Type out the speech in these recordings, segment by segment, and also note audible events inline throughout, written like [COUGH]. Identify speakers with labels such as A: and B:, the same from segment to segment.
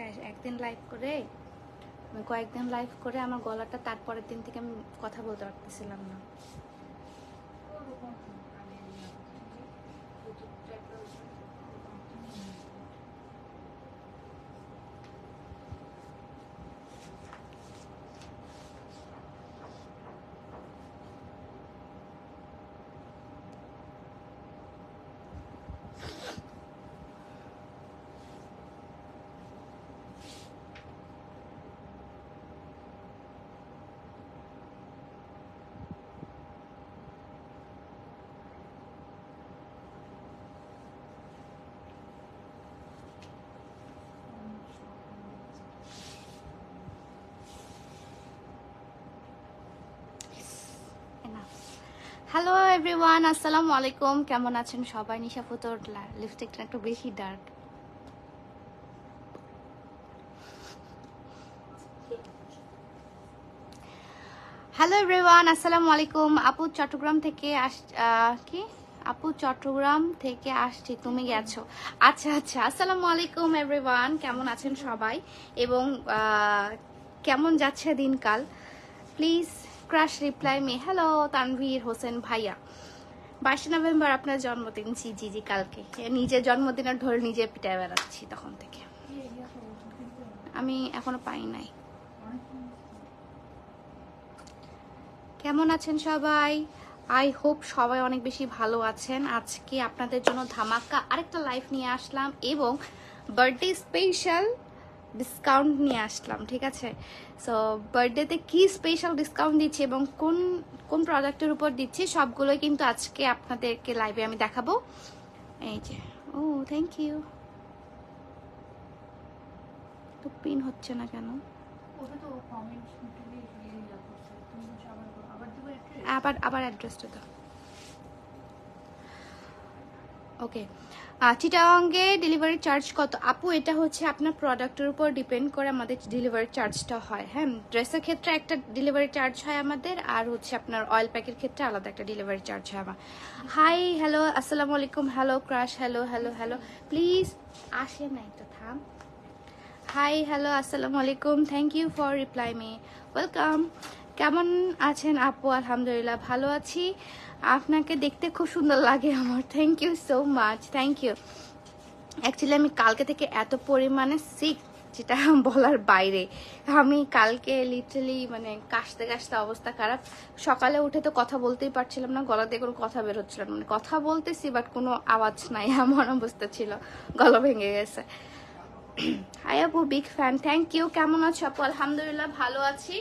A: কয়েকদিন লাইভ করে আমি কয়েকদিন লাইভ করে আমার গলাটা তারপরের দিন থেকে আমি কথা বলতে পারতেছিলাম না। হ্যালো এভরিওয়ান আসসালামু আলাইকুম কেমন আছেন সবাই? নিশা ফুতোর লিপস্টিকটা একটু বেশি ডার্ক হ্যালো এভরিওয়ান আসসালামু আলাইকুম আপু চট্টগ্রাম থেকে আস কি? আপু চট্টগ্রাম থেকে আসছি। তুমি গেছো। আচ্ছা আচ্ছা। আসসালামু আলাইকুম এভরিওয়ান কেমন আছেন সবাই? এবং কেমন যাচ্ছে দিনকাল? Please crush reply me hello Tanvir Hossain ভাইয়া বাইশে নভেম্বর আপনার জন্মদিন। জি জি জি, কালকে। নিজের জন্মদিনের ধরে নিজে পিটায় বেড়াচ্ছি তখন থেকে। আমি এখনও পাই নাই। কেমন আছেন সবাই? আই হোপ সবাই অনেক বেশি ভালো আছেন। আজকে আপনাদের জন্য ধামাকা আরেকটা লাইফ নিয়ে আসলাম এবং বার্থডে স্পেশাল ডিসকাউন্ট নিয়ে আসলাম ঠিক আছে? সো বার্থডেতে কি স্পেশাল ডিসকাউন্ট দিচ্ছি এবং কোন কোন প্রোডাক্টের উপর দিচ্ছি সবগুলোই কিন্তু আজকে আপনাদেরকে লাইভে আমি দেখাবো। এই যে ও থ্যাংক ইউ তো পিন হচ্ছে না কেন? আবার আবার অ্যাড্রেসটা দাও। ওকে চিটাঙ্গে ডেলিভারি চার্জ কত? আপু, এটা হচ্ছে আপনার প্রোডাক্টের উপর ডিপেন্ড করে আমাদের ডেলিভারি চার্জটা হয় হ্যাঁ? ড্রেসের ক্ষেত্রে একটা ডেলিভারি চার্জ হয় আমাদের, আর হচ্ছে আপনার অয়েল প্যাকের ক্ষেত্রে আলাদা একটা ডেলিভারি চার্জ হয় আমার। হাই হ্যালো আসসালামু আলাইকুম hello crush hello hello hello please আসে না একটা, থাম। হাই হ্যালো আসসালামু আলাইকুম thank you for reply me welcome কেমন আছেন আপু? আলহামদুলিল্লাহ, ভালো আছি। আপনাকে দেখতে খুব সুন্দর লাগে আমার। Thank you so much thank you actually আমি কালকে থেকে এত পরিমাণে সিক যেটা [LAUGHS] বলার বাইরে। আমি কালকে লিটারালি মানে কাশতে কাশতে অবস্থা খারাপ। সকালে উঠে তো কথা বলতেই পারছিলাম না, গলা দিয়ে কোনো কথা বের হচ্ছিল না। মানে কথা বলতেছি বাট কোনো আওয়াজ নাই, [LAUGHS] এমন অবস্থা ছিল। গলা ভেঙে গেছে। হাই আপু বিগ ফ্যান থ্যাংক ইউ কেমন আছো আপু? আলহামদুলিল্লাহ, ভালো আছি।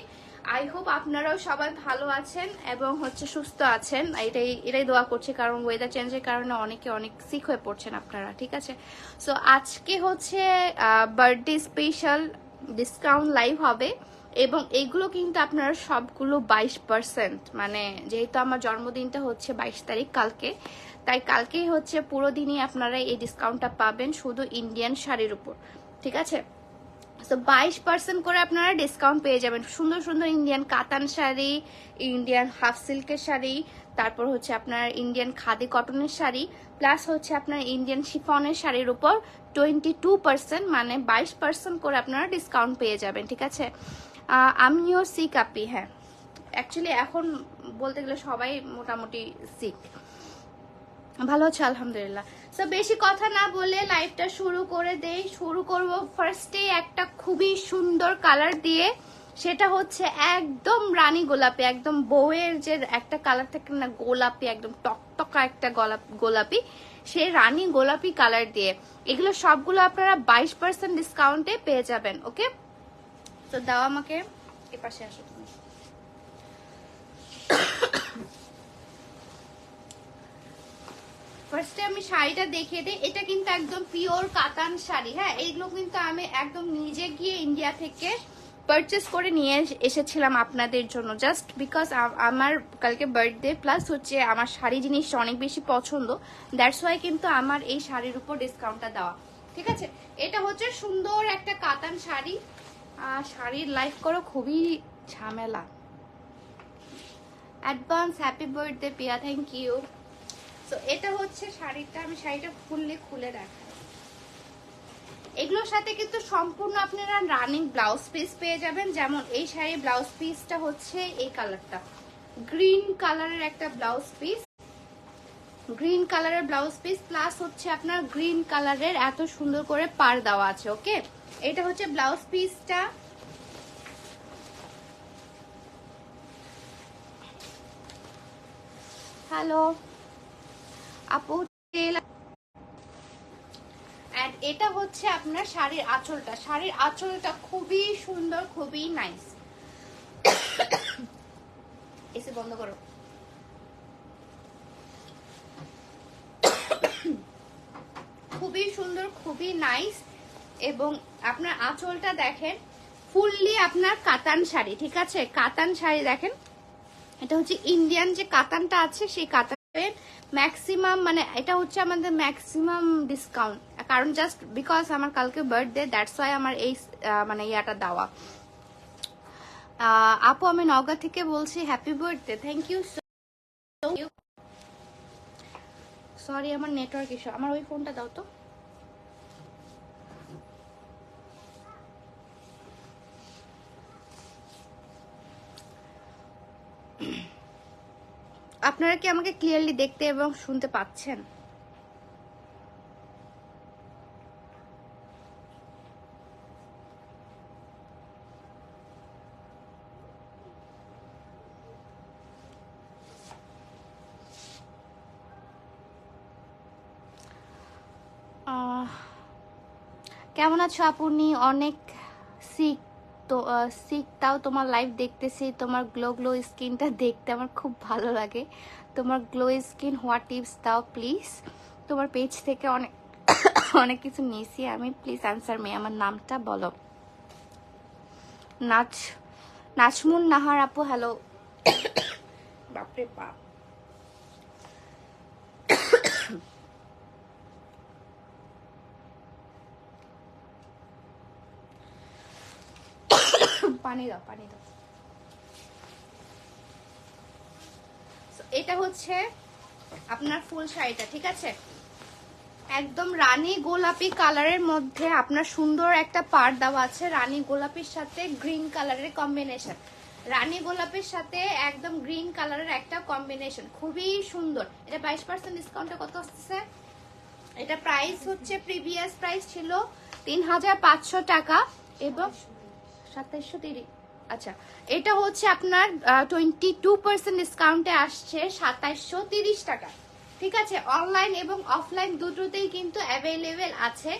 A: আই হোপ আপনারাও সবাই ভালো আছেন এবং হচ্ছে সুস্থ আছেন। এটাই এটাই দোয়া করছি, কারণ ওয়েদার চেঞ্জের কারণে অনেকে অনেক সিক হয়ে পড়ছেন আপনারা, ঠিক আছে? সো আজকে হচ্ছে বার্থডে স্পেশাল ডিসকাউন্ট লাইভ হবে এবং এগুলো কিন্তু আপনারা সবগুলো বাইশ পার্সেন্ট মানে যেহেতু আমার জন্মদিনটা হচ্ছে বাইশ তারিখ কালকে, তাই কালকেই হচ্ছে পুরো দিনই আপনারা এই ডিসকাউন্টটা পাবেন শুধু ইন্ডিয়ান শাড়ির উপর, ঠিক আছে? তো বাইশ পার্সেন্ট করে আপনারা ডিসকাউন্ট পেয়ে যাবেন। সুন্দর সুন্দর ইন্ডিয়ান কাতান শাড়ি ইন্ডিয়ান হাফ সিল্কের শাড়ি, তারপর হচ্ছে আপনার ইন্ডিয়ান খাদি কটনের শাড়ি প্লাস হচ্ছে আপনার ইন্ডিয়ান শিফনের শাড়ির উপর টোয়েন্টি টু পার্সেন্ট মানে বাইশ পার্সেন্ট করে আপনারা ডিসকাউন্ট পেয়ে যাবেন, ঠিক আছে? আমিও সিক আপি হ্যাঁ। অ্যাকচুয়ালি এখন বলতে গেলে সবাই মোটামুটি সিক ভালো আছে, আলহামদুলিল্লাহ। তো বেশি কথা না বলে লাইভটা শুরু করে দেই। শুরু করব ফার্স্টে একটা খুবই সুন্দর কালার দিয়ে। সেটা হচ্ছে একদম রানী গোলাপি, একদম বউয়ের যে একটা কালার থাকে না, গোলাপি, একদম টকটকা একটা গোলাপ, গোলাপি সে রানী গোলাপি কালার দিয়ে। এগুলো সবগুলো আপনারা বাইশ পার্সেন্ট ডিসকাউন্টে পেয়ে যাবেন ওকে তো দাও আমাকে এ পাশে আসো তুমি। ফার্স্টে আমি শাড়িটা দেখিয়ে দিই। এটা কিন্তু একদম পিওর কাতান শাড়ি হ্যাঁ? এইগুলো কিন্তু আমি একদম নিজে গিয়ে ইন্ডিয়া থেকে পারচেস করে নিয়ে এসেছিলাম আপনাদের জন্য। জাস্ট বিকজ আমার কালকে বার্থডে প্লাস হচ্ছে আমার শাড়ি জিনিসটা অনেক বেশি পছন্দ। দ্যাটস ওয়াই কিন্তু আমার এই শাড়ির উপর ডিসকাউন্টটা দেওয়া। ঠিক আছে? এটা হচ্ছে সুন্দর একটা কাতান শাড়ি। শাড়ির লাইফ করো, খুবই ঝামেলা। Advance happy birthday Piya thank you তো এটা হচ্ছে শাড়িটা, আমি শাড়িটা খুললে খুলে দেখাই এগুলোর সাথে কিন্তু সম্পূর্ণ আপনারা রানিং ব্লাউজ পিস পেয়ে যাবেন। যেমন এই শাড়ির ব্লাউজ পিসটা হচ্ছে এই কালারটা গ্রিন কালারের একটা ব্লাউজ পিস গ্রিন কালারের ব্লাউজ পিস প্লাস হচ্ছে আপনার গ্রিন কালারের এত সুন্দর করে পার দেওয়া আছে ওকে এটা হচ্ছে ব্লাউজ পিসটা হ্যালো এটা হচ্ছে আপনার শাড়ির আঁচলটা। শাড়ির আঁচলটা খুবই সুন্দর, খুবই নাইস [COUGHS] এসে বন্ধ করো। [COUGHS] খুবই সুন্দর, খুবই নাইস এবং আপনার আঁচলটা দেখেন ফুললি আপনার কাতান শাড়ি, ঠিক আছে? কাতান শাড়ি দেখেন। এটা হচ্ছে ইন্ডিয়ান যে কাতানটা আছে, সেই কাতানের ম্যাক্সিমাম মানে এটা হচ্ছে আমাদের ম্যাক্সিমাম ডিসকাউন্ট কারণ জাস্ট বিকজ আমার কালকে বার্থডে দ্যাটস ওয়াই আমার এই মানে ইয়াটা দেওয়া। আপু, আমি নওগাঁ থেকে বলছি happy birthday thank you sorry আমার নেটওয়ার্ক ইস্যু আমার ওই ফোনটা দাও তো। আপনারা কি আমাকে ক্লিয়ারলি দেখতে এবং শুনতে পাচ্ছেন? কেমন আছো আপনি অনেক সিক তো সিক, তাও তোমার লাইভ দেখতেছি, তোমার গ্লো গ্লো স্কিনটা দেখতে আমার খুব ভালো লাগে। তোমার গ্লো স্কিন হোয়াট টিপস দাও প্লিজ তোমার পেজ থেকে অনেক অনেক কিছু নিয়েছি, আমি প্লিজ অ্যান্সার মেয়ে আমার নামটা বলো। নাচ, নাচমুন নাহার আপু হ্যালো [COUGHS] বাপরে বাপ। পানি দাও পানি দাও। এটা হচ্ছে আপনার ফুল শাড়িটা, ঠিক আছে? একদম রানী গোলাপি কালারের মধ্যে আপনার সুন্দর একটা পার দেওয়া আছে, রানী গোলাপির সাথে গ্রিন কালারের কম্বিনেশন রানী গোলাপের সাথে একদম গ্রিন কালারের একটা কম্বিনেশন খুবই সুন্দর। এটা বাইশ পার্সেন্ট ডিসকাউন্টে কত আসছে এটা প্রাইস হচ্ছে প্রিভিয়াস প্রাইস ছিল তিন হাজার পাঁচশো টাকা, এবং সাতাইশশো তিরিশ। আচ্ছা এটা হচ্ছে আপনার টোয়েন্টি টু পার্সেন্ট ডিসকাউন্টে আসছে সাতাইশশো তিরিশ টাকা। ঠিক আছে অনলাইন এবং অফলাইন দুটোতেই কিন্তু অ্যাভেলেবেল আছে।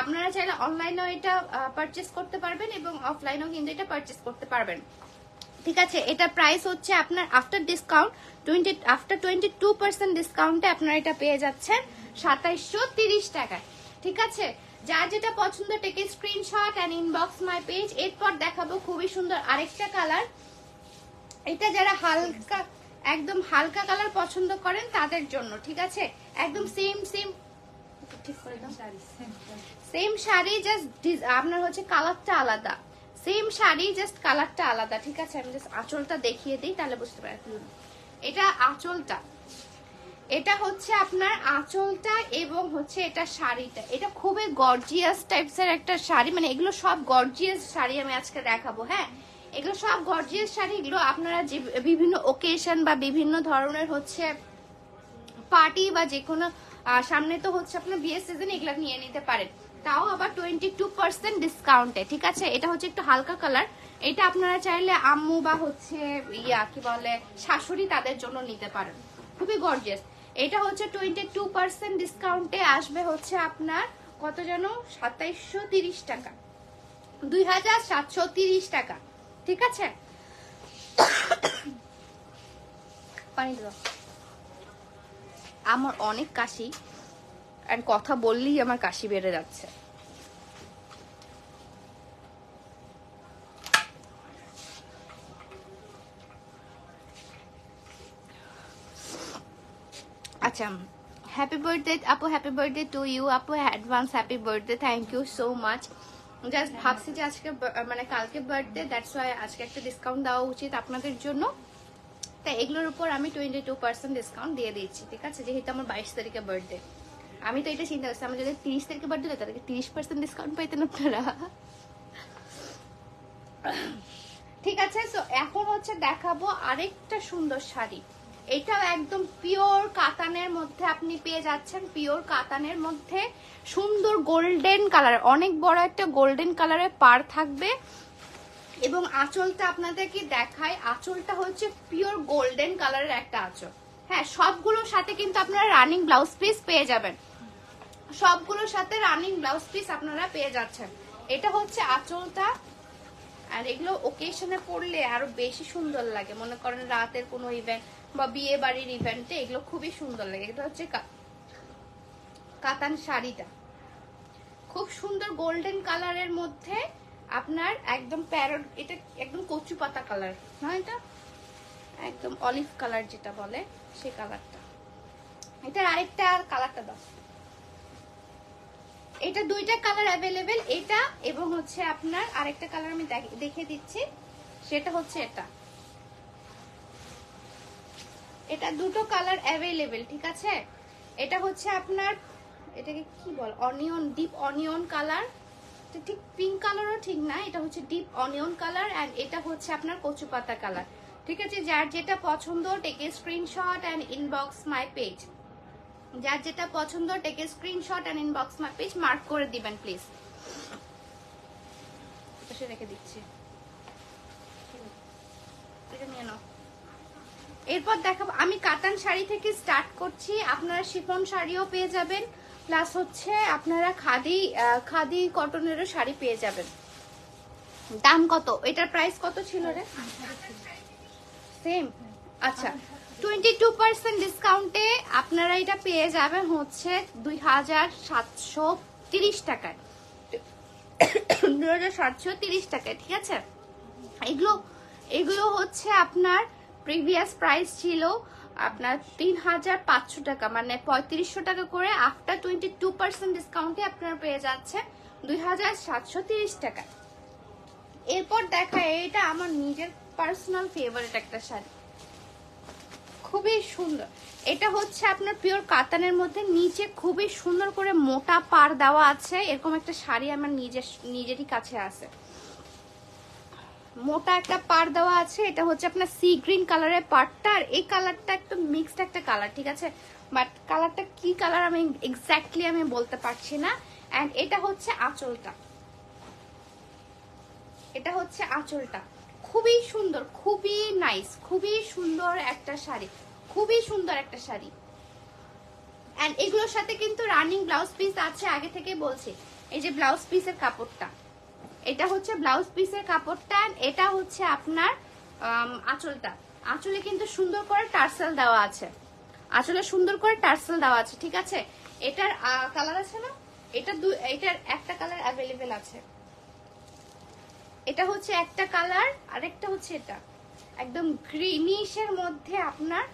A: আপনারা চাইলে অনলাইনেও এটা পারচেস করতে পারবেন এবং অফলাইনেও কিন্তু এটা পারচেস করতে পারবেন। ঠিক আছে, এটা প্রাইস হচ্ছে আপনার after discount twenty after twenty two percent ডিসকাউন্টে আপনারা এটা পেয়ে যাচ্ছেন সাতাইশশো তিরিশ টাকায়। ঠিক আছে যার যেটা পছন্দ take screenshot and inbox my page এরপর দেখাবো খুবই সুন্দর আরেকটা কালার এটা যারা হালকা, একদম হালকা কালার পছন্দ করেন, তাদের জন্য, ঠিক আছে? একদম same same same sari just আপনার হচ্ছে কালারটা আলাদা। সেম শাড়ি জাস্ট কালারটা আলাদা, ঠিক আছে? আমি জাস্ট আঁচলটা দেখিয়ে দিই, তাহলে বুঝতে পারবেন। এটা আঁচলটা। এটা হচ্ছে আপনার আঁচলটা এবং হচ্ছে এটা শাড়িটা। এটা খুবই গর্জিয়াস টাইপস এর একটা শাড়ি। মানে এগুলো সব গর্জিয়াস শাড়ি আমি আজকে দেখাবো হ্যাঁ? এগুলো সব গর্জিয়াস শাড়ি, এগুলো আপনারা যে বিভিন্ন ওকেশন বা বিভিন্ন ধরনের হচ্ছে পার্টি বা যে কোনো সামনে তো হচ্ছে আপনার বিয়ের সিজন এগুলো নিয়ে নিতে পারেন। তাও আবার টোয়েন্টি টু পার্সেন্ট ডিসকাউন্টে ঠিক আছে? এটা হচ্ছে একটু হালকা কালার এটা আপনারা চাইলে আম্মু বা হচ্ছে ইয়া, কি বলে, শাশুড়ি তাদের জন্য নিতে পারেন। খুবই গর্জিয়াস এটা হচ্ছে টোয়েন্টি টু পার্সেন্ট ডিসকাউন্টে আসবে হচ্ছে আপনার, কত যেন সাতাইশশো তিরিশ টাকা। দুই হাজার সাতশো তিরিশ টাকা। ঠিক আছে? আমার অনেক কাশি আর কথা বললেই আমার কাশি বেড়ে যাচ্ছে। আচ্ছা হ্যাপি বার্থডে আপু হ্যাপি বার্থডে টু ইউ আপু advance happy birthday thank you so much just ভাবছি যে আজকে মানে কালকে বার্থডে দ্যাটস ওয়াই আজকে একটা ডিসকাউন্ট দেওয়া উচিত আপনাদের জন্য। তাই এগুলোর উপর আমি টোয়েন্টি টু পার্সেন্ট ডিসকাউন্ট দিয়ে দিচ্ছি, ঠিক আছে? যেহেতু আমার বাইশ তারিখে বার্থডে আমি তো এটা চিন্তা করছি, আমি যদি তিরিশ তারিখে বার্থডে দিলে তাদেরকে তিরিশ পার্সেন্ট ডিসকাউন্ট পাইতেন আপনারা? ঠিক আছে তো এখন হচ্ছে দেখাবো আরেকটা সুন্দর শাড়ি। এটাও একদম পিওর কাতানের মধ্যে আপনি পেয়ে যাচ্ছেন পিওর কাতানের মধ্যে। সুন্দর গোল্ডেন কালার অনেক বড় একটা গোল্ডেন কালারের পার থাকবে। এবং আঁচলটা আপনাদেরকে দেখায় আঁচলটা হচ্ছে পিওর গোল্ডেন কালারের একটা আঁচল। হ্যাঁ সবগুলোর সাথে কিন্তু আপনারা রানিং ব্লাউজ পিস পেয়ে যাবেন। সবগুলোর সাথে রানিং ব্লাউজ পিস আপনারা পেয়ে যাচ্ছেন। এটা হচ্ছে আঁচলটা। আর এগুলো ওকেশনে পড়লে আরও বেশি সুন্দর লাগে। মনে করেন রাতের কোনো ইভেন্ট বা বিয়ে বাড়ির ইভেন্টে এগুলো খুবই সুন্দর লাগে। এটা হচ্ছে কাতান শাড়িটা। খুব সুন্দর গোল্ডেন কালারের মধ্যে আপনার একদম প্যারট এটা একদম কচু পাতা কালার না এটা? একদম অলিভ কালার যেটা বলে সে কালারটা এটার আরেকটা আর কালারটা দাও। এটা দুইটা কালার অ্যাভেলেবেল এটা এবং হচ্ছে আপনার আরেকটা কালার আমি দেখে দিচ্ছি, সেটা হচ্ছে এটা। এটা দুটো কালার অ্যাভেলেবেল ঠিক আছে? এটা হচ্ছে আপনার, এটাকে কি বল অনিয়ন ডিপ অনিয়ন কালার ঠিক পিঙ্ক কালারও ঠিক না, এটা হচ্ছে ডিপ অনিয়ন কালার অ্যান্ড এটা হচ্ছে আপনার কচু পাতা কালার ঠিক আছে? যার যেটা পছন্দ take screenshot and inbox my page যার যেটা পছন্দ take screenshot and inbox my page mark করে দিবেন প্লিজ রেখে দিচ্ছি। নিয়ে নাও। এরপর দেখাবো, আমি কাতান শাড়ি থেকে স্টার্ট করছি। আপনারা শিফন শাড়িও পেয়ে যাবেন। প্লাস হচ্ছে আপনারা খাদি খাদি কটনেরও শাড়ি পেয়ে যাবেন। দাম কত? এটার প্রাইস কত ছিল রে? সেম আচ্ছা টোয়েন্টি টু পার্সেন্ট ডিসকাউন্টে আপনারা এটা পেয়ে যাবেন হচ্ছে দুই হাজার সাতশো তিরিশ টাকায়। দুই হাজার সাতশো তিরিশ টাকায়, ঠিক আছে? এগুলো এগুলো হচ্ছে আপনার প্রিভিয়াস প্রাইস ছিল আপনার তিন হাজার পাঁচশো টাকা মানে পঁয়ত্রিশশো টাকা করে আফটার টোয়েন্টি টু পার্সেন্ট ডিসকাউন্টে আপনারা পেয়ে যাচ্ছে দুই হাজার সাতশো তিরিশ টাকা। এরপর দেখা এটা আমার নিজের পার্সোনাল ফেভারিট একটা শাড়ি। খুবই সুন্দর। এটা হচ্ছে আপনার পিওর কাতানের মধ্যে নিচে খুবই সুন্দর করে মোটা পার দেওয়া আছে, এরকম একটা শাড়ি আমার নিজের, নিজেরই কাছে আছে। মোটা একটা পার দেওয়া আছে, এটা হচ্ছে আপনার সি গ্রিন কালারের পারটা আর এই কালারটা একটু মিক্সড একটা কালার ঠিক আছে? বাট কালারটা কি কালার আমি এক্স্যাক্টলি আমি বলতে পারছি না। অ্যান্ড এটা হচ্ছে আঁচলটা। এটা হচ্ছে আঁচলটা। খুবই সুন্দর, খুবই নাইস খুবই সুন্দর একটা শাড়ি, খুবই সুন্দর একটা শাড়ি। অ্যান্ড এগুলোর সাথে কিন্তু রানিং ব্লাউজ পিস আছে, আগে থেকে বলছি। এই যে ব্লাউজ পিসের কাপড়টা। এটা হচ্ছে ব্লাউজ পিসের কাপড়টা এটা হচ্ছে আপনার আঁচলটা। আঁচলে কিন্তু সুন্দর করে টার্সেল দেওয়া আছে। আঁচলে সুন্দর করে টার্সেল দেওয়া আছে, ঠিক আছে? এটার কালার আছে না? এটা দু, এটার একটা কালার অ্যাভেলেবেল আছে। এটা হচ্ছে একটা কালার, আরেকটা হচ্ছে এটা। একদম গ্রিনিশের মধ্যে আপনার [COUGHS]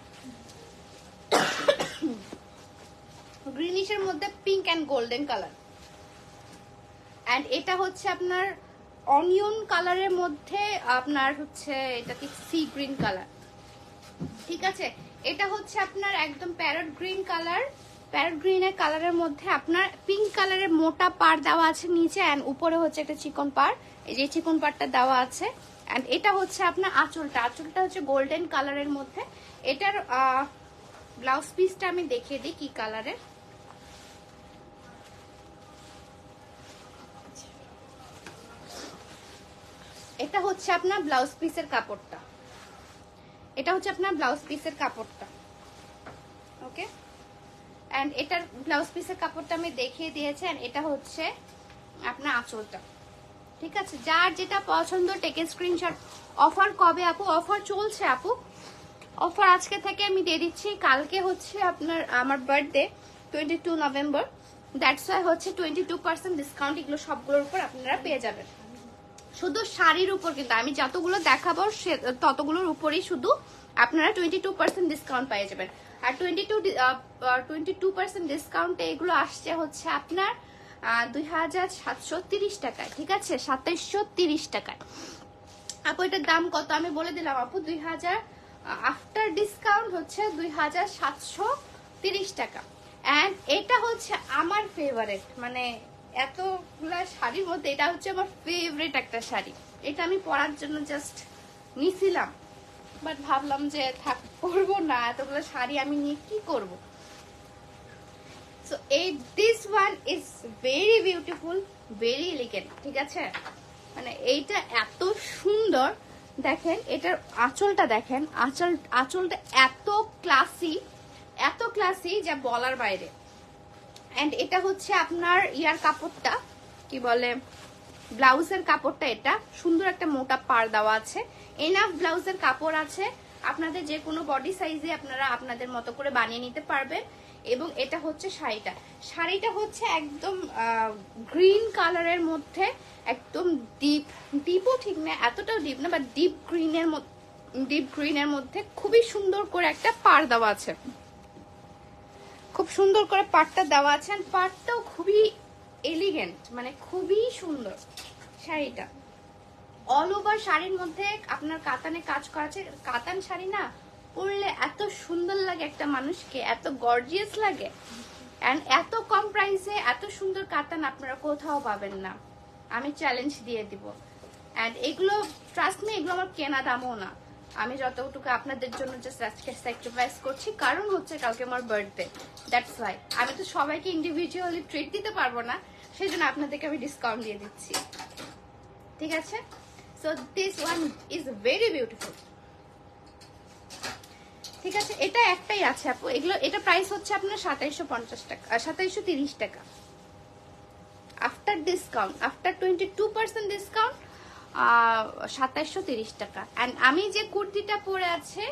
A: গ্রিনিশের মধ্যে pink and golden colour and এটা হচ্ছে আপনার অনিয়ন কালারের মধ্যে আপনার হচ্ছে এটা কি সি গ্রিন কালার ঠিক আছে? এটা হচ্ছে আপনার একদম প্যারট গ্রিন কালার প্যারট গ্রিনের কালারের মধ্যে আপনার পিঙ্ক কালারের মোটা পার দেওয়া আছে নিচে অ্যান্ড উপরে হচ্ছে একটা চিকন পার এই যে চিকন পারটা দেওয়া আছে। অ্যান্ড এটা হচ্ছে আপনার আঁচলটা। আঁচলটা হচ্ছে গোল্ডেন কালারের মধ্যে। এটার ব্লাউজ পিসটা আমি দেখিয়ে দিই কি কালারের এটা হচ্ছে আপনার ব্লাউজ পিসের কাপড়টা। এটা হচ্ছে আপনার ব্লাউজ পিসের কাপড়টা। ওকে? অ্যান্ড এটার ব্লাউজ পিসের কাপড়টা আমি দেখিয়ে দিয়েছি, and এটা হচ্ছে আপনার আঁচলটা। ঠিক আছে? যার যেটা পছন্দ টেকে স্ক্রিনশট অফার কবে আপু? অফার চলছে আপু। অফার আজকে থেকে আমি দিয়ে দিচ্ছি। কালকে হচ্ছে আপনার, আমার birthday twenty two November that's why হচ্ছে টোয়েন্টি টু পার্সেন্ট ডিসকাউন্ট এগুলো সবগুলোর উপর আপনারা পেয়ে যাবেন। শুধু শাড়ির উপর কিন্তু, আমি যতগুলো দেখাবো সে, ততগুলোর উপরেই শুধু আপনারা টোয়েন্টি টু পার্সেন্ট ডিসকাউন্ট পেয়ে যাবেন। আর twenty two twenty two percent ডিসকাউন্টে এগুলো আসছে হচ্ছে আপনার দুই হাজার সাতশো তিরিশ টাকায়, ঠিক আছে? সাতাইশশো তিরিশ টাকায়। আপু, এটার দাম কত? আমি বলে দিলাম, আপু, দুই হাজার আফটার ডিসকাউন্ট হচ্ছে দুই হাজার সাতশো তিরিশ টাকা। অ্যান্ড এটা হচ্ছে আমার ফেভারেট মানে এতগুলা শাড়ির মধ্যে এটা হচ্ছে আমার ফেভারিট একটা শাড়ি। এটা আমি পরার জন্য জাস্ট নিছিলাম। বাট ভাবলাম যে থাক করব না, এতগুলো শাড়ি আমি নিয়ে কি করব? সো এই this one is very beautiful very elegant ঠিক আছে? মানে এইটা এত সুন্দর, দেখেন, এটার আঁচলটা দেখেন, আঁচল, আঁচলটা এত ক্লাসি এত ক্লাসি যা বলার বাইরে। অ্যান্ড এটা হচ্ছে আপনার ইয়ার কাপড়টা, কি বলে, ব্লাউজের কাপড়টা এটা। সুন্দর একটা মোটা পার দেওয়া আছে। এনাফ ব্লাউজের কাপড় আছে। আপনাদের যে কোনো বডি সাইজে আপনারা আপনাদের মতো করে বানিয়ে নিতে পারবেন। এবং এটা হচ্ছে শাড়িটা। শাড়িটা হচ্ছে একদম গ্রিন কালারের মধ্যে একদম ডিপ ডিপও ঠিক না, এতটাও ডিপ না বাট ডিপ গ্রিনের ডিপ গ্রিনের মধ্যে খুবই সুন্দর করে একটা পার দেওয়া আছে। খুব সুন্দর করে পাটটা দেওয়া আছে পাটটাও খুবই এলিগেন্ট মানে খুবই সুন্দর শাড়িটা। অল ওভার শাড়ির মধ্যে আপনার কাতানে কাজ করা আছে। কাতান শাড়ি না, পরলে এত সুন্দর লাগে একটা মানুষকে, এত গর্জিয়াস লাগে। অ্যান্ড এত কম প্রাইসে এত সুন্দর কাতান আপনারা কোথাও পাবেন না। আমি চ্যালেঞ্জ দিয়ে দিব। অ্যান্ড এগুলো ট্রাস্ট মি এগুলো আমার কেনা দামও না। আমি যতটুকু আপনাদের জন্য জাস্ট স্যাক্রিফাইস করছি, কারণ হচ্ছে কালকে আমার বার্থডে দ্যাটস ওয়াই আমি তো সবাইকে ইন্ডিভিজুয়ালি ট্রিট দিতে পারব না সেই জন্য আপনাদেরকে আমি ডিসকাউন্ট দিয়ে দিচ্ছি। ঠিক আছে? So this one is very beautiful ঠিক আছে? এটা একটাই আছে আপু। এগুলো, এটা প্রাইস হচ্ছে আপনার সাতাইশো পঞ্চাশ টাকা সাতাইশো তিরিশ টাকা। After discount after twenty two percent discount সাতাইশো তিরিশ টাকা। অ্যান্ড আমি যে কুর্তিটা পরে আছে,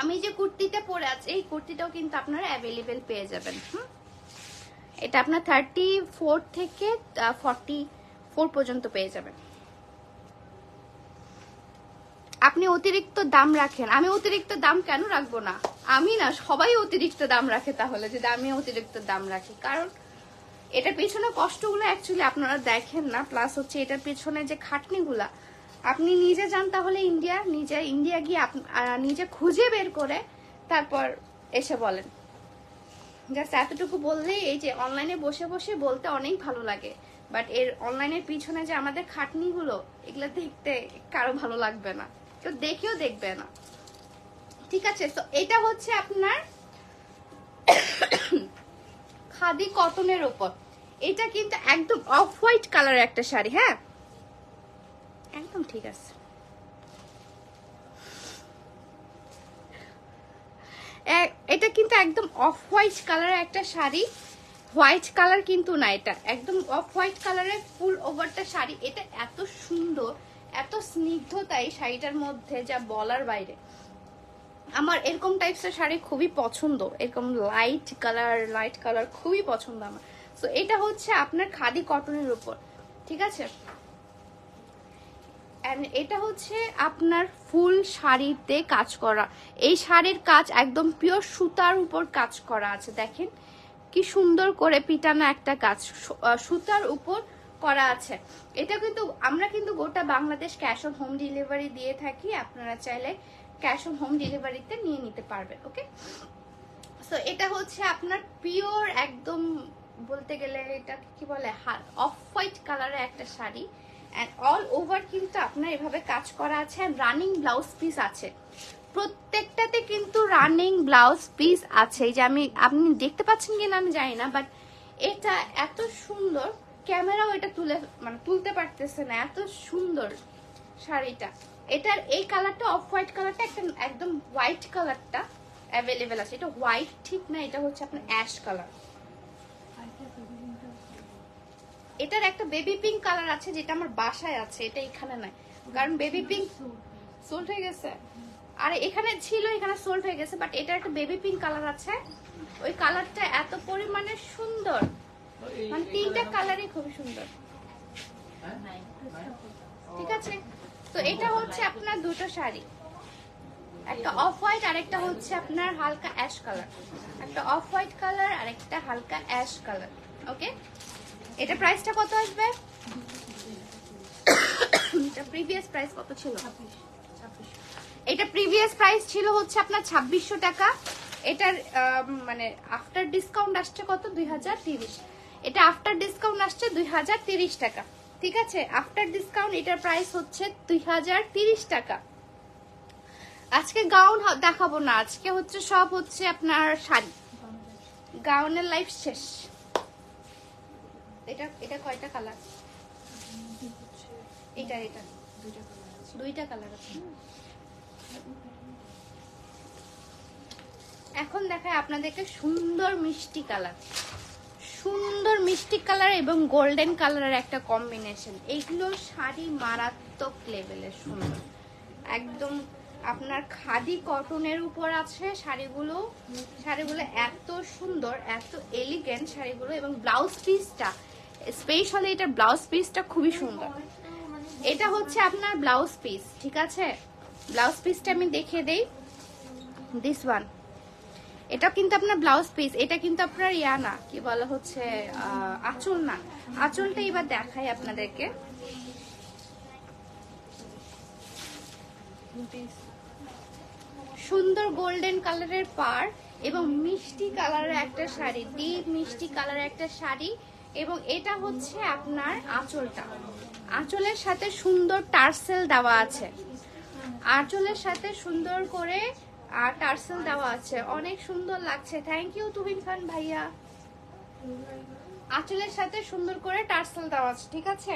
A: আমি যে কুর্তিটা পরে আছে, এই কুর্তিটাও কিন্তু আপনারা অ্যাভেলেবেল পেয়ে যাবেন, হুম? এটা আপনার থার্টি ফোর থেকে ফর্টি ফোর পর্যন্ত পেয়ে যাবেন। আপনি অতিরিক্ত দাম রাখেন। আমি অতিরিক্ত দাম কেন রাখব না? আমি না, সবাই অতিরিক্ত দাম রাখে তাহলে, যদি আমি অতিরিক্ত দাম রাখি। কারণ এটার পেছনে কষ্টগুলো অ্যাকচুয়ালি আপনারা দেখেন না প্লাস হচ্ছে এটার পেছনে যে খাটনিগুলা, আপনি নিজে যান তাহলে ইন্ডিয়া নিজে ইন্ডিয়া গিয়ে নিজে খুঁজে বের করে তারপর এসে বলেন। জাস্ট এতটুকু বললেই এই যে অনলাইনে বসে বসে বলতে অনেক ভালো লাগে বাট এর অনলাইনের পিছনে যে আমাদের খাটনিগুলো, এগুলো দেখতে কারও ভালো লাগবে না, কেউ দেখেও দেখবে না। ঠিক আছে, তো এটা হচ্ছে আপনার খাদি কটনের ওপর এটা কিন্তু একদম অফ হোয়াইট কালারের একটা শাড়ি হ্যাঁ? একদম ঠিক আছে। এটা কিন্তু একদম অফ হোয়াইট কালারের একটা শাড়ি। হোয়াইট কালার কিন্তু না এটা। একদম অফ হোয়াইট কালারের ফুল ওভারটা শাড়ি। এটা এত সুন্দর, এত স্নিগ্ধতা এই শাড়িটার মধ্যে যা বলার বাইরে। আমার এরকম টাইপসের শাড়ি খুবই পছন্দ। এরকম লাইট কালার লাইট কালার খুবই পছন্দ আমার। তো এটা হচ্ছে আপনার খাদি কটনের উপর, ঠিক আছে? এটা হচ্ছে আপনার ফুল শাড়িতে কাজ করা। এই শাড়ির কাজ একদম পিওর সুতার উপর কাজ করা আছে, দেখেন। কি সুন্দর করে পিটানো একটা কাজ সুতার উপর করা আছে। এটা কিন্তু, আমরা কিন্তু গোটা Bangladesh cash on home delivery দিয়ে থাকি। আপনারা চাইলে ক্যাশ অন হোম ডেলিভারিতে নিয়ে নিতে পারবেন, ওকে? সো এটা হচ্ছে আপনার পিওর একদম বলতে গেলে এটা কি বলে? অফ হোয়াইট কালারের একটা শাড়ি। অ্যান্ড অল ওভার কিন্তু আপনার এভাবে কাজ করা আছে অ্যান্ড রানিং ব্লাউজ পিস আছে। প্রত্যেকটাতে কিন্তু রানিং ব্লাউজ পিস আছে। যে আমি, আপনি দেখতে পাচ্ছেন কিনা আমি জানি না বাট এটা এত সুন্দর। ক্যামেরাও এটা তুলে মানে তুলতে পারতেছে না, এত সুন্দর শাড়িটা। এটার এই কালারটা অফ হোয়াইট কালারটা একটা একদম হোয়াইট কালারটা অ্যাভেলেবেল আছে। এটা হোয়াইট ঠিক না এটা হচ্ছে আপনার অ্যাশ কালার। এটার একটা বেবি পিঙ্ক কালার আছে যেটা আমার বাসায় আছে এটা এখানে নাই। কারণ বেবি পিঙ্ক সোল্ড হয়ে গেছে। আর এখানে ছিল এখানে সোল্ড হয়ে গেছে বাট এটার একটা বেবি পিঙ্ক কালার আছে। ওই কালারটা এত পরিমাণে সুন্দর। মানে তিনটা কালারই খুবই সুন্দর। ঠিক আছে? তো এটা হচ্ছে আপনার দুটো শাড়ি। একটা অফ হোয়াইট আর একটা হচ্ছে আপনার হালকা অ্যাশ কালার একটা অফ হোয়াইট কালার আর একটা হালকা অ্যাশ কালার ওকে এটা প্রাইসটা কত আসবে? এটা প্রিভিয়াস প্রাইস কত ছিল? এটা প্রিভিয়াস প্রাইস ছিল হচ্ছে আপনার ছাব্বিশশো টাকা। এটার মানে আফটার ডিসকাউন্ট আসছে কত? দুই এটা আফটার ডিসকাউন্ট আসছে দুই টাকা। ঠিক আছে আফটার ডিসকাউন্ট এটার প্রাইস হচ্ছে দুই টাকা। আজকে গাউন দেখাবো না, আজকে হচ্ছে সব হচ্ছে আপনার শাড়ি। গাউনের লাইফ শেষ। এটা এটা কয়টা কালার এটা এটা। দুইটা কালার আছে। এখন দেখায় আপনাদেরকে সুন্দর মিষ্টি কালার সুন্দর মিষ্টি কালার এবং গোল্ডেন কালারের একটা কম্বিনেশন। এইগুলো শাড়ি মারাত্মক লেভেলের সুন্দর। একদম আপনার খাদি কটনের উপর আছে শাড়িগুলো। শাড়িগুলো এত সুন্দর, এত এলিগেন্ট শাড়িগুলো এবং ব্লাউজ পিসটা স্পেশালি এটা ব্লাউজ পিসটা খুবই সুন্দর। এটা হচ্ছে আপনার ব্লাউজ পিস ঠিক আছে? ব্লাউজ পিসটা আমি দেখিয়ে দেই। দিস ওয়ান এটা কিন্তু আপনার ব্লাউজ পিস এটা কিন্তু আপনার ইয়া না, কি বলা হচ্ছে আঁচল না। আঁচলটা এবার দেখাই আপনাদেরকে। সুন্দর গোল্ডেন কালারের পার এবং মিষ্টি কালারের একটা শাড়ি ডিপ মিষ্টি কালারের একটা শাড়ি এবং এটা হচ্ছে আপনার আঁচলটা। আঁচলের সাথে সুন্দর টার্সেল দেওয়া আছে। আঁচলের সাথে সুন্দর করে আর টার্সেল দেওয়া আছে। অনেক সুন্দর লাগছে। থ্যাংক ইউ তুহিন খান ভাইয়া। আঁচলের সাথে সুন্দর করে টার্সেল দেওয়া আছে ঠিক আছে?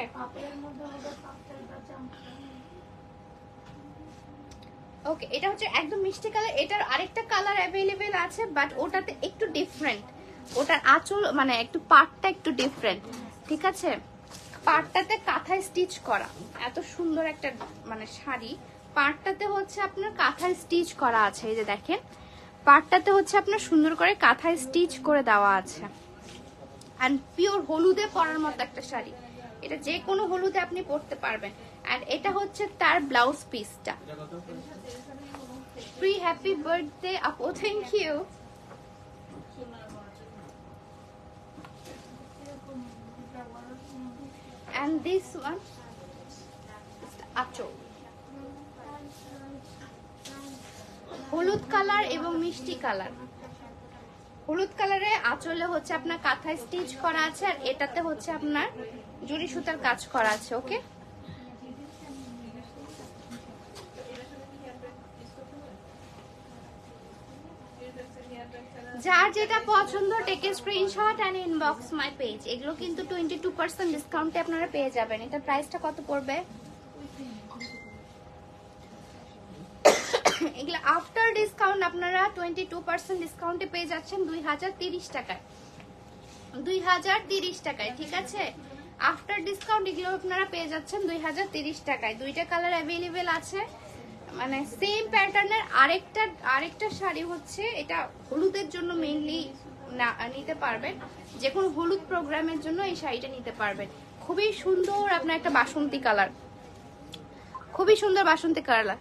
A: ওকে এটা হচ্ছে একদম মিষ্টি কালার। এটার আরেকটা কালার অ্যাভেলেবেল আছে বাট ওটাতে একটু ডিফারেন্ট ওটার আঁচল মানে একটু পার্টটা একটু ডিফারেন্ট ঠিক আছে? পার্টটাতে কাঁথায় স্টিচ করা। এত সুন্দর একটা মানে শাড়ি। পার্টটাতে হচ্ছে আপনার কাঁথায় স্টিচ করা আছে, এই যে দেখেন। পার্টটাতে হচ্ছে আপনার সুন্দর করে কাঁথায় স্টিচ করে দেওয়া আছে। অ্যান্ড পিওর হলুদে পরার মতো একটা শাড়ি। এটা যে কোনো হলুদে আপনি পরতে পারবেন। আর এটা হচ্ছে তার ব্লাউজ পিসটা প্রি হ্যাপি বার্থডে আপু thank you one is the আঁচল। হলুদ কালার এবং মিষ্টি কালার। হলুদ কালারে আঁচলে হচ্ছে আপনার কাঁথায় স্টিচ করা আছে আর এটাতে হচ্ছে আপনার জুড়ি সুতার কাজ করা আছে, ওকে? যার যেটা পছন্দ take screenshot and inbox my page এগুলো কিন্তু টোয়েন্টি টু পার্সেন্ট ডিসকাউন্টে আপনারা পেয়ে যাবেন। এটা প্রাইসটা কত পড়বে এগুলো আফটার ডিসকাউন্ট আপনারা টোয়েন্টি টু পার্সেন্ট ডিসকাউন্টে পেয়ে যাচ্ছেন দুই হাজার তিরিশ টাকায়। দুই হাজার তিরিশ টাকায়, ঠিক আছে? আফটার ডিসকাউন্ট এগুলো আপনারা পেয়ে যাচ্ছেন দুই হাজার তিরিশ টাকায়। দুইটা কালার অ্যাভেলেবেল আছে। মানে সেম প্যাটার্নের আরেকটা আরেকটা শাড়ি হচ্ছে, এটা হলুদের জন্য মেইনলি না, নিতে পারবেন। যে কোনো হলুদ প্রোগ্রামের জন্য এই শাড়িটা নিতে পারবেন। খুবই সুন্দর আপনার একটা বাসন্তী কালার খুবই সুন্দর বাসন্তী কালার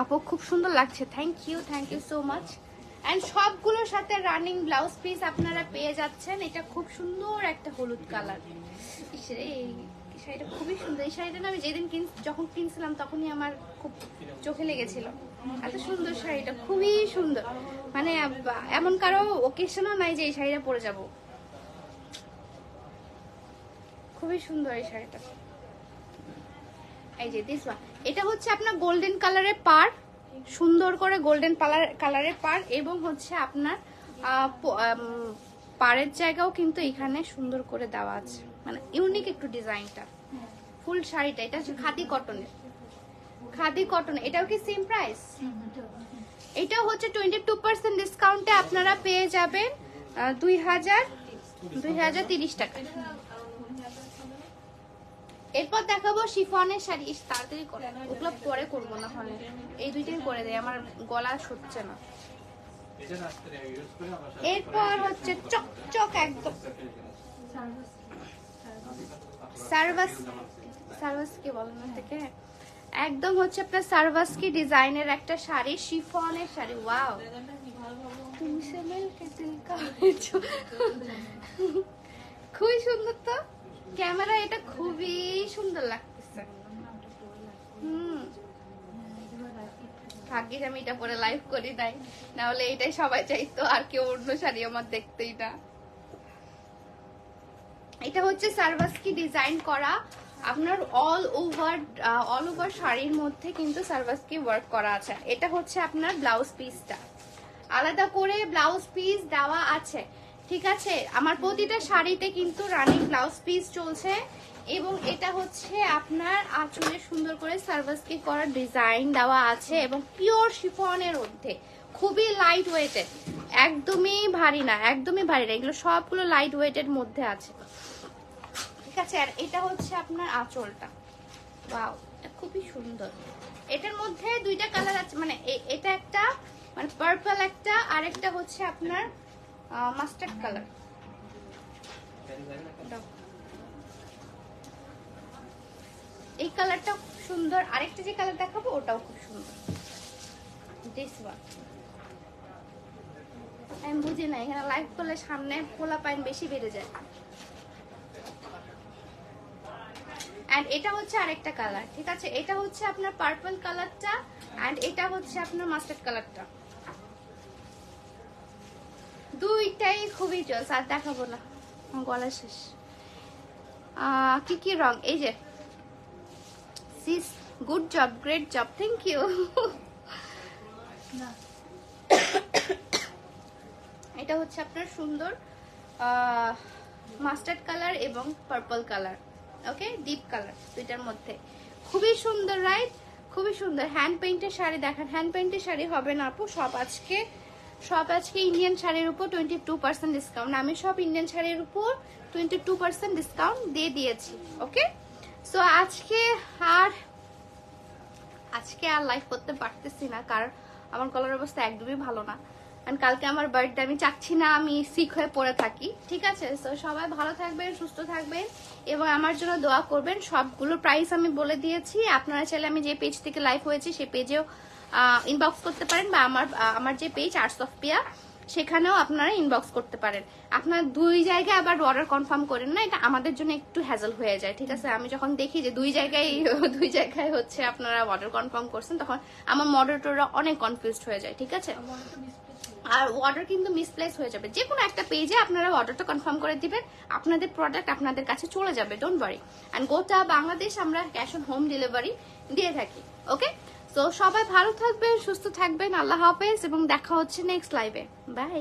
A: আপু, খুব সুন্দর লাগছে। Thank you thank you so much and সবগুলোর সাথে রানিং ব্লাউজ পিস আপনারা পেয়ে যাচ্ছেন। এটা খুব সুন্দর একটা হলুদ কালার এই শাড়িটা খুবই সুন্দর। এই শাড়িটা আমি যেদিন কিন যখন কিনছিলাম, তখনই আমার খুব চোখে লেগেছিল। এত সুন্দর শাড়িটা, খুবই সুন্দর। মানে এমন কারও ওকেশনও নাই যে এই শাড়িটা পরে যাব। খুবই সুন্দর এই শাড়িটা। এই যে দিস ওয়ান এটা হচ্ছে আপনার গোল্ডেন কালারের পার সুন্দর করে গোল্ডেন কালার কালারের পার এবং হচ্ছে আপনার পাড়ের জায়গাও কিন্তু এখানে সুন্দর করে দেওয়া আছে। মানে ইউনিক একটু ডিজাইনটা। ফুল শাড়িটা, এটা হচ্ছে খাদি কটনের খাদি কটন এটাও কি সেম প্রাইস এটাও হচ্ছে টোয়েন্টি টু পার্সেন্ট ডিসকাউন্টে আপনারা পেয়ে যাবেন দুই হাজার দুই হাজার তিরিশ টাকা। এরপর দেখাবো শিফনের শাড়ি। তাড়াতাড়ি করে। ওগুলো পরে করব না হলে। এই দুইটাই করে দেয় আমার গলা সচ্ছে না। এরপর হচ্ছে চকচক একদম। সার্ভাস সার্ভাস কি বলেন থেকে একদম হচ্ছে আপনার সার্ভাস কি ডিজাইনের একটা শাড়ি, শিফনের শাড়ি। ওয়াও। হয়েছো। খুবই সুন্দর তো? ক্যামেরা এটা খুবই সুন্দর লাগতেছে। হুম। আমি এটা পরে লাইভ করি নাই। নাহলে এটাই সবাই চাইতো, আর কেউ অন্য শাড়ি আমার দেখতেই না। এটা হচ্ছে সার্ভাসকি ডিজাইন করা। আপনার অল ওভার অল ওভার শাড়ির মধ্যে কিন্তু সার্ভাসকি ওয়ার্ক করা আছে। এটা হচ্ছে আপনার ব্লাউজ পিসটা আলাদা করে ব্লাউজ পিস দেওয়া আছে। ঠিক আছে? আমার প্রতিটা শাড়িতে কিন্তু রানিং ব্লাউজ পিস চলছে এবং এটা হচ্ছে আপনার আঁচলে সুন্দর করে সার্ভাসকি করার ডিজাইন দেওয়া আছে এবং পিওর শিফনের মধ্যে। খুবই লাইট ওয়েটেড একদমই ভারী না, একদমই ভারী না। এগুলো সবগুলো লাইট ওয়েটের মধ্যে আছে। ঠিক আছে? আর এটা হচ্ছে আপনার আঁচলটা। এটা খুবই সুন্দর। এটার মধ্যে দুইটা কালার আছে। মানে এটা একটা মানে পার্পল একটা আর একটা হচ্ছে আপনার মাস্টার্ড কালার এই কালারটা সুন্দর। আরেকটা যে কালার দেখাবো ওটাও খুব সুন্দর। দিস ওয়ান আমি বুঝি না এখানে লাইভ করলে সামনে পোলা পাইন বেশি বেড়ে যায়। অ্যান্ড এটা হচ্ছে আরেকটা কালার ঠিক আছে? এটা হচ্ছে আপনার পার্পল কালারটা অ্যান্ড এটা হচ্ছে আপনার মাস্টার্ড কালারটা দুইটাই খুবই জোস আর দেখাবো না। গলা শেষ। কি কি রং? এই যে। Sis good job great job thank you এটা হচ্ছে আপনার সুন্দর মাস্টার্ড কালার এবং purple colour okay deep colour দুইটার মধ্যে। খুবই সুন্দর রাইট খুবই সুন্দর। হ্যান্ড পেইন্টের শাড়ি দেখেন হ্যান্ড পেইন্টের শাড়ি হবে না আপু সব আজকে সব আজকে ইন্ডিয়ান শাড়ির উপর টোয়েন্টি টু পার্সেন্ট ডিসকাউন্ট আমি সব ইন্ডিয়ান শাড়ির উপর টোয়েন্টি টু পার্সেন্ট ডিসকাউন্ট দিয়ে দিয়েছি ওকে সো আজকে আর আজকে আর লাইভ করতে পারতেছি না, কারণ আমার গলার অবস্থা একদমই ভালো না। কারণ কালকে আমার বার্থডে আমি চাচ্ছি না আমি সিক হয়ে পড়ে থাকি, ঠিক আছে? তো সবাই ভালো থাকবেন, সুস্থ থাকবেন, এবং আমার জন্য দোয়া করবেন। সবগুলো প্রাইস আমি বলে দিয়েছি। আপনারা চাইলে আমি যে পেজ থেকে লাইভ হয়েছি, সেই পেজেও ইনবক্স করতে পারেন বা আমার আমার যে পেজ আর্টস অফ পিয়া সেখানেও আপনারা ইনবক্স করতে পারেন। আপনার দুই জায়গায় আবার অর্ডার কনফার্ম করেন না, এটা আমাদের জন্য একটু হ্যাজল হয়ে যায়, ঠিক আছে? আমি যখন দেখি যে দুই জায়গায় [LAUGHS] দুই জায়গায় হচ্ছে আপনারা অর্ডার কনফার্ম করছেন, তখন আমার মডারেটররা অনেক কনফিউজড হয়ে যায়, ঠিক আছে? আর অর্ডার কিন্তু মিসপ্লেস হয়ে যাবে। যে কোনো একটা পেজে আপনারা অর্ডারটা কনফার্ম করে দিবেন, আপনাদের প্রোডাক্ট আপনাদের কাছে চলে যাবে ডোন্ট ওয়ারি অ্যান্ড গোটা বাংলাদেশ আমরা ক্যাশ অন হোম ডেলিভারি দিয়ে থাকি ওকে তো সবাই ভালো থাকবেন সুস্থ থাকবেন। আল্লাহ হাফেজ এবং দেখা হচ্ছে নেক্সট লাইভে বাই